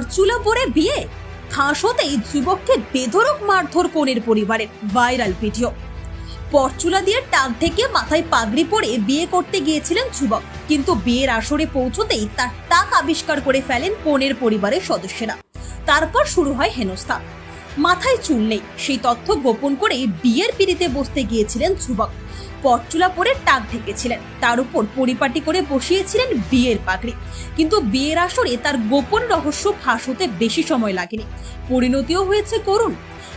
পরচুলা পরে বিয়ে? ফাঁস হতেই যুবককে বেধরক মারধর কোণের পরিবারের ভাইরাল ভিডিও। পরচুলা দিয়ে টাক থেকে মাথায় পাগড়ি পরে বিয়ে করতে গিয়েছিলেন যুবক কিন্তু বিয়ের আসরে পৌঁছতেই তার টাক আবিষ্কার করে ফেলেন কনের পরিবারের সদস্যরা। তারপর শুরু হয় হেনস্থা। মাথায় চুল নেই, সেই তথ্য গোপন করে বিয়ের পিড়িতে বসতে গিয়েছিলেন যুবক পরচুলা পরে টাক ঢেকেছিলেন। তার উপর পরিপাটি করে বসিয়েছিলেন বিয়ের পাগড়ি। কিন্তু বিয়ের আসরে তার গোপন রহস্য ফাঁস হতে বেশি সময় লাগেনি। পরিণতিও হয়েছে করুণ।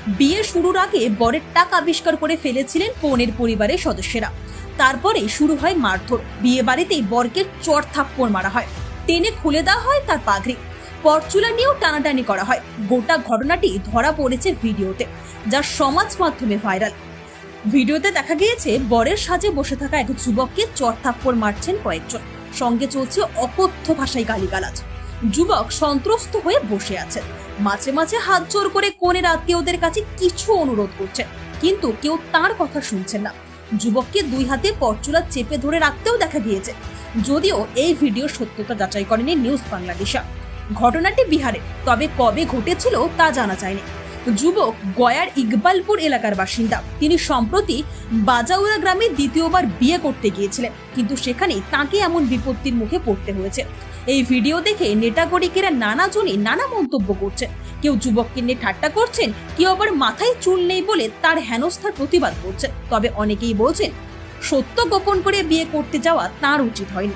বিয়ে শুরুর আগে বরের টাক আবিষ্কার করে ফেলেছিলেন কনের পরিবারের সদস্যরা। তারপরে শুরু হয় মারধর। বিয়ে বাড়িতেই বরকে চর থাপ্পড় মারা হয়। টেনে খুলে দেওয়া হয় তার পাগড়ি। পরচুলা নিয়েও টানাটানি করা হয়। গোটা ঘটনাটি ধরা পড়েছে ভিডিওতে, যা সমাজ মাধ্যমে ভাইরাল। ভিডিওতে দেখা গিয়েছে, বরের সাজে বসে থাকা এক যুবককে চর থাপ্পড় মারছেন কয়েকজন। সঙ্গে চলছে অকথ্য ভাষায় গালিগালাজ। যুবক সন্ত্রস্ত হয়ে বসে আছেন মাঝে মাঝে হাত জোর করে কোনের আত্মীয়দের কাছে কিছু অনুরোধ করছেন, কিন্তু কেউ তার কথা শুনছেন না। যুবককে দুই হাতে পরচুলা চেপে ধরে রাখতেও দেখা গিয়েছে। যদিও এই ভিডিও সত্যতা যাচাই করেনি নিউজ বাংলাদেশা। ঘটনাটি বিহারে, তবে কবে ঘটেছিল তা জানা যায়নি। যুবক গয়ার ইকবালপুর এলাকার বাসিন্দা। তিনি সম্প্রতি বাজাউরা গ্রামে দ্বিতীয়বার বিয়ে করতে গিয়েছিলেন, কিন্তু সেখানে তাকে এমন বিপত্তির মুখে পড়তে হয়েছে। এই ভিডিও দেখে নেটাগরিকেরা নানা জনে নানা মন্তব্য করছেন। কেউ যুবককে নিয়ে ঠাট্টা করছেন, কেউ আবার মাথায় চুল নেই বলে তার হেনস্থার প্রতিবাদ করছেন। তবে অনেকেই বলছেন, সত্য গোপন করে বিয়ে করতে যাওয়া তার উচিত হয়নি।